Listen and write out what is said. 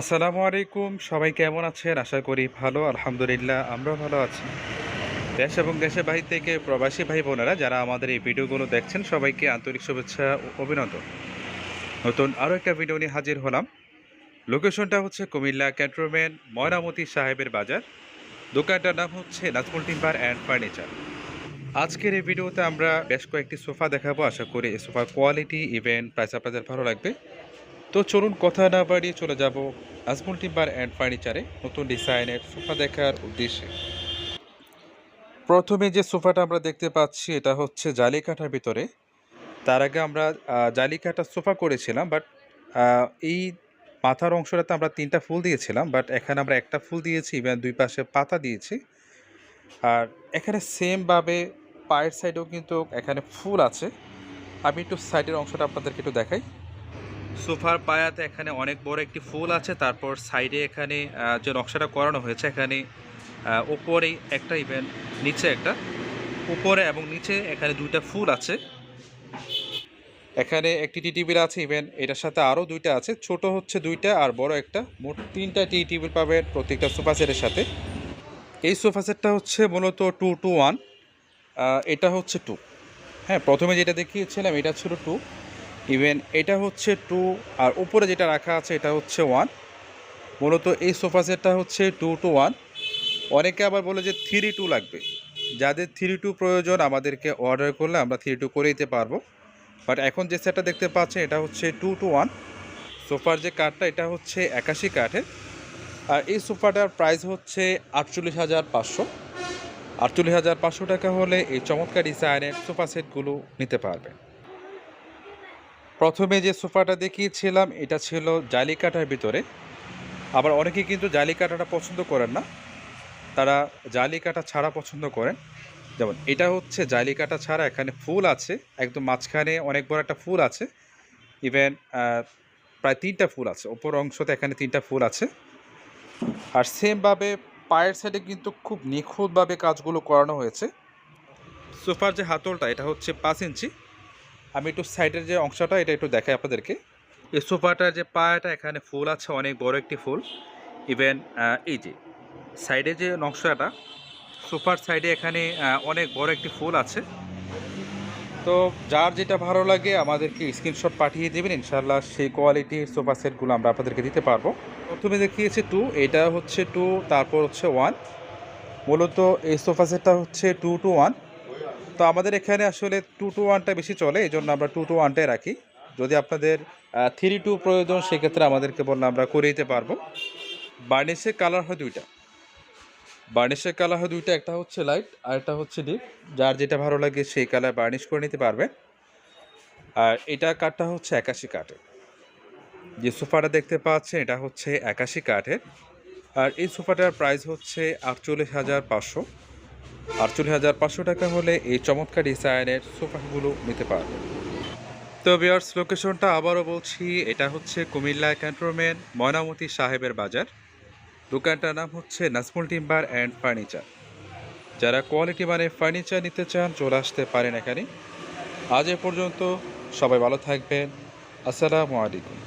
আসসালামু আলাইকুম, সবাই কেমন আছেন? আশা করি ভালো, আলহামদুলিল্লাহ, আমরাও ভালো আছি। দেশ এবং দেশের বাহির থেকে প্রবাসী ভাই বোনেরা যারা আমাদের এই ভিডিওগুলো দেখছেন, সবাইকে আন্তরিক শুভেচ্ছা অভিনন্দন। নতুন আরও একটা ভিডিও নিয়ে হাজির হলাম। লোকেশনটা হচ্ছে কুমিল্লা ক্যান্টনমেন্ট, ময়নামতি সাহেবের বাজার। দোকানটার নাম হচ্ছে নাজমুল টিম্বার অ্যান্ড ফার্নিচার। আজকের এই ভিডিওতে আমরা বেশ কয়েকটি সোফা দেখাবো। আশা করি এই সোফার কোয়ালিটি, ইভেন্ট, প্রাইস আপনাদের ভালো লাগবে। তো চলুন কথা না বাড়িয়ে চলে যাব আজমুল টিম্বার অ্যান্ড ফার্নিচারে নতুন ডিজাইনের সোফা দেখার উদ্দেশ্যে। প্রথমে যে সোফাটা আমরা দেখতে পাচ্ছি এটা হচ্ছে জালি কাঠার ভিতরে। তার আগে আমরা আহ, জালি কাঠার সোফা করেছিলাম বাট এই মাথার অংশটাতে আমরা তিনটা ফুল দিয়েছিলাম বাট এখানে আমরা একটা ফুল দিয়েছি ইভেন দুই পাশে পাতা দিয়েছি। আর এখানে সেমভাবে পায়ের সাইডেও কিন্তু এখানে ফুল আছে। আমি একটু সাইডের অংশটা আপনাদেরকে একটু দেখাই। সোফার পায়াতে এখানে অনেক বড় একটি ফুল আছে, তারপর সাইডে এখানে যে নকশাটা করানো হয়েছে, এখানে উপরে একটা ইভেন, নিচে একটা, উপরে এবং নিচে এখানে দুইটা ফুল আছে। এখানে একটি টি টেবিল আছে ইভেন, এটার সাথে আরও দুইটা আছে, ছোট হচ্ছে দুইটা আর বড় একটা, মোট তিনটা টি টেবিল পাবেন প্রত্যেকটা সোফা সেটের সাথে। এই সোফা সেটটা হচ্ছে মূলত টু টু ওয়ান এটা হচ্ছে টু। হ্যাঁ প্রথমে যেটা দেখিয়েছিলাম, এটা ছিল টু। ইভেন এটা হচ্ছে টু আর উপরে যেটা রাখা আছে এটা হচ্ছে ওয়ান মূলত এই সোফা সেটটা হচ্ছে টু টু ওয়ান অনেকে আবার বলে যে থ্রি টু লাগবে। যাদের থ্রি টু প্রয়োজন আমাদেরকে অর্ডার করলে আমরা থ্রি টু করে দিতে পারব। বাট এখন যে সেটটা দেখতে পাচ্ছেন, এটা হচ্ছে টু টু ওয়ান সোফার যে কাঠটা, এটা হচ্ছে একাশি কাঠের। আর এই সোফাটার প্রাইস হচ্ছে আটচল্লিশ হাজার পাঁচশো। আটচল্লিশ হাজার পাঁচশো টাকা হলে এই চমৎকার ডিজাইনের সোফা সেটগুলো নিতে পারবেন। প্রথমে যে সোফাটা দেখিয়েছিলাম, এটা ছিল জালি কাঠার ভিতরে। আবার অনেকে কিন্তু জালি কাঠাটা পছন্দ করেন না। তারা জালি কাটা ছাড়া পছন্দ করেন। যেমন এটা হচ্ছে জালি কাটা ছাড়া এখানে ফুল আছে, একদম মাঝখানে অনেক বড় একটা ফুল আছে। ইভেন প্রায় তিনটা ফুল আছে, ওপর অংশতে এখানে তিনটা ফুল আছে। আর সেমভাবে পায়ের সাইডে কিন্তু খুব নিখুঁতভাবে কাজগুলো করানো হয়েছে। সোফার যে হাতলটা, এটা হচ্ছে পাঁচ ইঞ্চি। আমি একটু সাইডের যে অংশটা, এটা একটু দেখাই আপনাদেরকে। এই সোফাটার যে পায়াটা, এখানে ফুল আছে, অনেক বড় একটি ফুল। ইভেন এই যে সাইডে যে নকশাটা, সোফার সাইডে এখানে অনেক বড় একটি ফুল আছে। তো যার যেটা ভালো লাগে, আমাদেরকে স্ক্রিনশট পাঠিয়ে দেবেন। ইনশাল্লাহ সেই কোয়ালিটির সোফা সেটগুলো আমরা আপনাদেরকে দিতে পারব। প্রথমে দেখিয়েছি টু এটা হচ্ছে টু তারপর হচ্ছে ওয়ান মূলত এই সোফা সেটটা হচ্ছে টু টু ওয়ান তো আমাদের এখানে আসলে টু টু ওয়ানটা বেশি চলে এই জন্য আমরা টু টু ওয়ানটাই রাখি। যদি আপনাদের থ্রি টু প্রয়োজন, সেক্ষেত্রে আমাদেরকে বললে আমরা করে দিতে পারব। বার্নিশের কালার হয় দুইটা। বার্নিশের কালার হয় দুইটা, একটা হচ্ছে লাইট আর একটা হচ্ছে ডিপ যার যেটা ভালো লাগে সেই কালার বার্নিশ করে নিতে পারবেন। আর এটা কাঠটা হচ্ছে একাশি কাঠের। যে সোফাটা দেখতে পাচ্ছেন, এটা হচ্ছে একাশি কাঠের। আর এই সোফাটার প্রাইস হচ্ছে আটচল্লিশ হাজার পাঁচশো। আটচল্লিশ হাজার পাঁচশো টাকা হলে এই চমৎকার ডিজাইনের সোফাগুলো নিতে পারবেন। তো বিয়ার্স লোকেশনটা আবারও বলছি, এটা হচ্ছে কুমিল্লা ক্যান্টনমেন্ট ময়নামতি সাহেবের বাজার। দোকানটার নাম হচ্ছে নাজমুল টিম্বার অ্যান্ড ফার্নিচার। যারা কোয়ালিটি মানে ফার্নিচার নিতে চান, চলে আসতে পারেন এখানে। আজ এ পর্যন্ত সবাই ভালো থাকবেন। আসসালামু আলাইকুম।